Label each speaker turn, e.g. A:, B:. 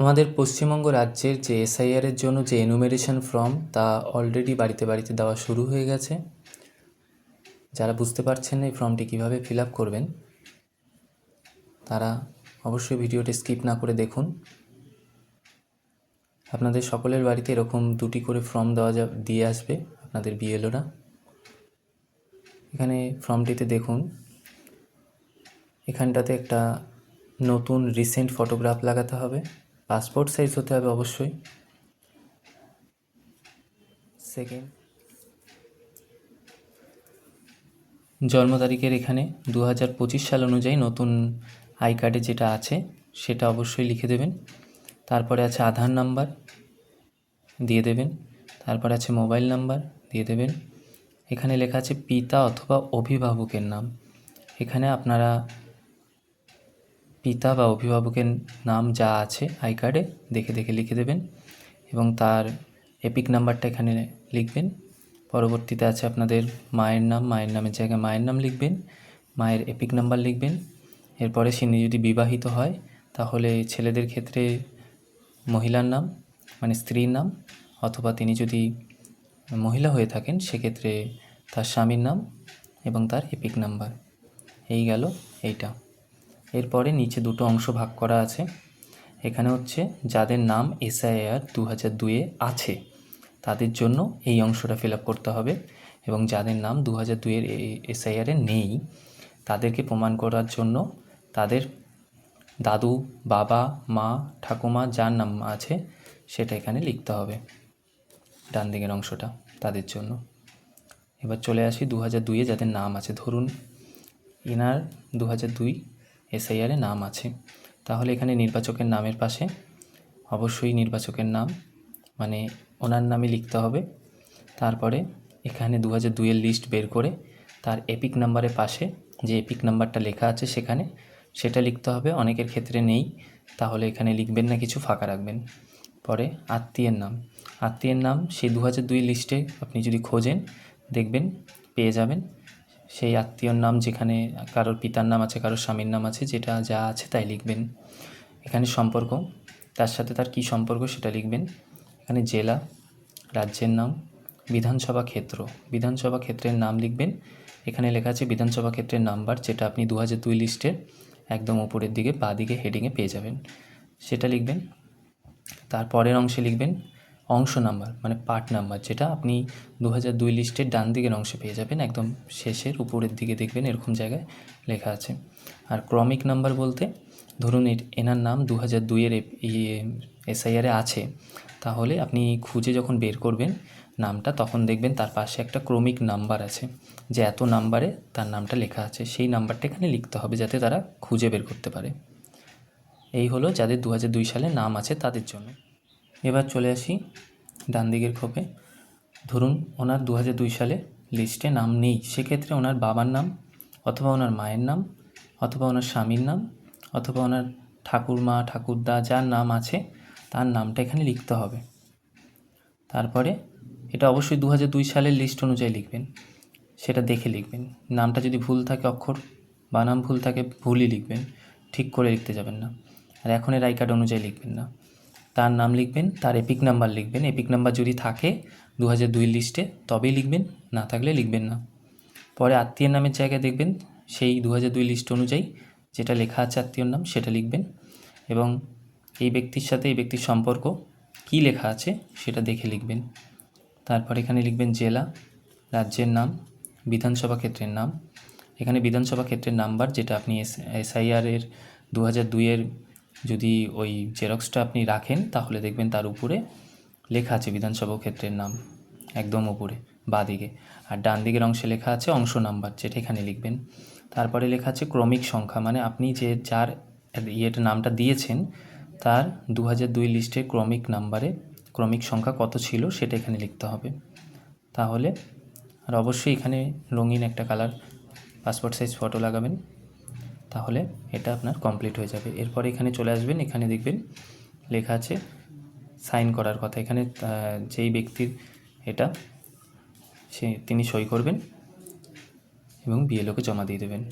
A: আমাদের পশ্চিমবঙ্গ রাজ্যের যে এসআইআরের জন্য যে এনুমেরেশন ফর্ম তা অলরেডি বাড়িতে বাড়িতে দেওয়া শুরু হয়ে গেছে। যারা বুঝতে পারছেন এই ফর্মটি কীভাবে ফিল আপ করবেন, তারা অবশ্যই ভিডিওটি স্কিপ না করে দেখুন। আপনাদের সকলের বাড়িতে এরকম দুটি করে ফর্ম দেওয়া যা, দিয়ে আসবে আপনাদের বিএলওরা এখানে ফর্মটিতে দেখুন, এখানটাতে একটা নতুন রিসেন্ট ফটোগ্রাফ লাগাতে হবে। পাসপোর্ট সাইজ হতে হবে অবশ্যই। সেকেন্ড জন্ম তারিখের এখানে দু হাজার পঁচিশ সাল অনুযায়ী নতুন আই কার্ডে যেটা আছে, সেটা অবশ্যই লিখে দেবেন। তারপরে আছে আধার নাম্বার দিয়ে দেবেন। তারপরে আছে মোবাইল নাম্বার দিয়ে দেবেন। এখানে লেখা আছে পিতা অথবা অভিভাবকের নাম। এখানে আপনারা পিতা বা অভিভাবকের নাম যা আছে আই কার্ডে দেখে দেখে লিখে দেবেন এবং তার এপিক নাম্বারটা এখানে লিখবেন। পরবর্তীতে আছে আপনাদের মায়ের নাম, মায়ের নামের জায়গায় মায়ের নাম লিখবেন, মায়ের এপিক নাম্বার লিখবেন। এরপরে তিনি যদি বিবাহিত হয়, তাহলে ছেলেদের ক্ষেত্রে মহিলার নাম মানে স্ত্রীর নাম, অথবা তিনি যদি মহিলা হয়ে থাকেন, সেক্ষেত্রে তার স্বামীর নাম এবং তার এপিক নাম্বার। এই গেল এইটা। এরপরে নিচে দুটো অংশ ভাগ করা আছে। এখানে হচ্ছে যাদের নাম এসআইআর দু হাজার দুয়ে আছে, তাদের জন্য এই অংশটা ফিল করতে হবে এবং যাদের নাম দু হাজার দুইয়ের এসআইআরে নেই, তাদেরকে প্রমাণ করার জন্য তাদের দাদু, বাবা, মা, ঠাকুমা যার নাম আছে সেটা এখানে লিখতে হবে, ডান দিকের অংশটা তাদের জন্য। এবার চলে আসি দু হাজার দুইয়ে যাদের নাম আছে। ধরুন, এনার দু হাজার দুই এসআইআরে নাম আছে। তাহলে এখানে নির্বাচকের নামের পাশে অবশ্যই নির্বাচকের নাম মানে ওনার নামে লিখতে হবে। তারপরে এখানে দু হাজার দুইয়ের লিস্ট বের করে তার এপিক নাম্বারের পাশে যে এপিক নাম্বারটা লেখা আছে সেখানে সেটা লিখতে হবে। অনেকের ক্ষেত্রে নেই, তাহলে এখানে লিখবেন না, কিছু ফাঁকা রাখবেন। পরে আত্মীয়ের নাম। আত্মীয়ের নাম সেই দু হাজার দুই লিস্টে আপনি যদি খোঁজেন, দেখবেন, পেয়ে যাবেন। সেই আত্মীয়র নাম যেখানে কারোর পিতার নাম আছে, কারোর স্বামীর নাম আছে, যেটা যা আছে তাই লিখবেন। এখানে সম্পর্ক, তার সাথে তার কী সম্পর্ক সেটা লিখবেন। এখানে জেলা, রাজ্যের নাম, বিধানসভা ক্ষেত্র। বিধানসভা ক্ষেত্রের নাম লিখবেন। এখানে লেখা আছে বিধানসভা ক্ষেত্রের নাম্বার, যেটা আপনি দু হাজার দুই লিস্টের একদম উপরের দিকে, বা দিকে হেডিংয়ে পেয়ে যাবেন। সেটা লিখবেন। তারপরের অংশে লিখবেন অংশ নাম্বার মানে পার্ট নাম্বার, যেটা আপনি দু হাজার দুই লিস্টের ডান দিকের অংশে পেয়ে যাবেন। একদম শেষের উপরের দিকে দেখবেন এরকম জায়গায় লেখা আছে। আর ক্রমিক নাম্বার বলতে ধরুন এনার নাম দু হাজার দুইয়ের ইয়ে এসআইআরে আছে। তাহলে আপনি খুঁজে যখন বের করবেন নামটা, তখন দেখবেন তার পাশে একটা ক্রমিক নাম্বার আছে। যে এত নাম্বারে তার নামটা লেখা আছে। সেই নাম্বারটা এখানে লিখতে হবে যাতে তারা খুঁজে বের করতে পারে। এই হলো যাদের দু হাজার দুই সালে নাম আছে তাদের জন্য। এবার চলে আসি ডান দিকের খোপে। ধরুন ওনার দু দুই সালে লিস্টে নাম নেই, সেক্ষেত্রে ওনার বাবার নাম, অথবা ওনার মায়ের নাম, অথবা ওনার স্বামীর নাম, অথবা ওনার ঠাকুরমা, ঠাকুরদা, যার নাম আছে, তার নামটা এখানে লিখতে হবে। তারপরে এটা অবশ্যই দু দুই সালের লিস্ট অনুযায়ী লিখবেন, সেটা দেখে লিখবেন। নামটা যদি ভুল থাকে অক্ষর বানাম ভুল থাকে, ভুলই লিখবেন, ঠিক করে লিখতে যাবেন না। আর এখনের আই কার্ড অনুযায়ী লিখবেন না। তার নাম লিখবেন, তার এপিক নাম্বার লিখবেন। এপিক নাম্বার যদি থাকে দু হাজার দুই লিস্টে, তবেই লিখবেন, না থাকলে লিখবেন না। পরে আত্মীয়ের নামের জায়গায় দেখবেন, সেই দু হাজার দুই লিস্ট অনুযায়ী যেটা লেখা আছে আত্মীয়র নাম, সেটা লিখবেন। এবং এই ব্যক্তির সাথে এই ব্যক্তির সম্পর্ক, কী লেখা আছে সেটা দেখে লিখবেন। তারপর এখানে লিখবেন জেলা, রাজ্যের নাম, বিধানসভা ক্ষেত্রের নাম। এখানে বিধানসভা ক্ষেত্রের নাম্বার যেটা আপনি এস এসআইআরের দু হাজার দুইয়ের যদি ওই জেরক্সটা আপনি রাখেন, তাহলে দেখবেন তার উপরে লেখা আছে বিধানসভা ক্ষেত্রের নাম, একদম উপরে বাঁ দিকে আর ডান দিকের অংশে লেখা আছে অংশ নাম্বার, যেটা এখানে লিখবেন। তারপরে লেখা আছে ক্রমিক সংখ্যা মানে আপনি যে যার ইয়েটা নামটা দিয়েছেন, তার দু দুই লিস্টের ক্রমিক নাম্বারে ক্রমিক সংখ্যা কত ছিল, সেটা এখানে লিখতে হবে। তাহলে, আর অবশ্যই এখানে রঙিন একটা কালার, পাসপোর্ট সাইজ ফটো লাগাবেন। তাহলে এটা আপনার কমপ্লিট হয়ে যাবে। এরপরে এখানে চলে আসবেন, এখানে দেখবেন লেখা আছে সাইন করার কথা। এখানে যেই ব্যক্তির এটা, সে, তিনি সই করবেন এবং বিএলওকে জমা দিয়ে দেবেন।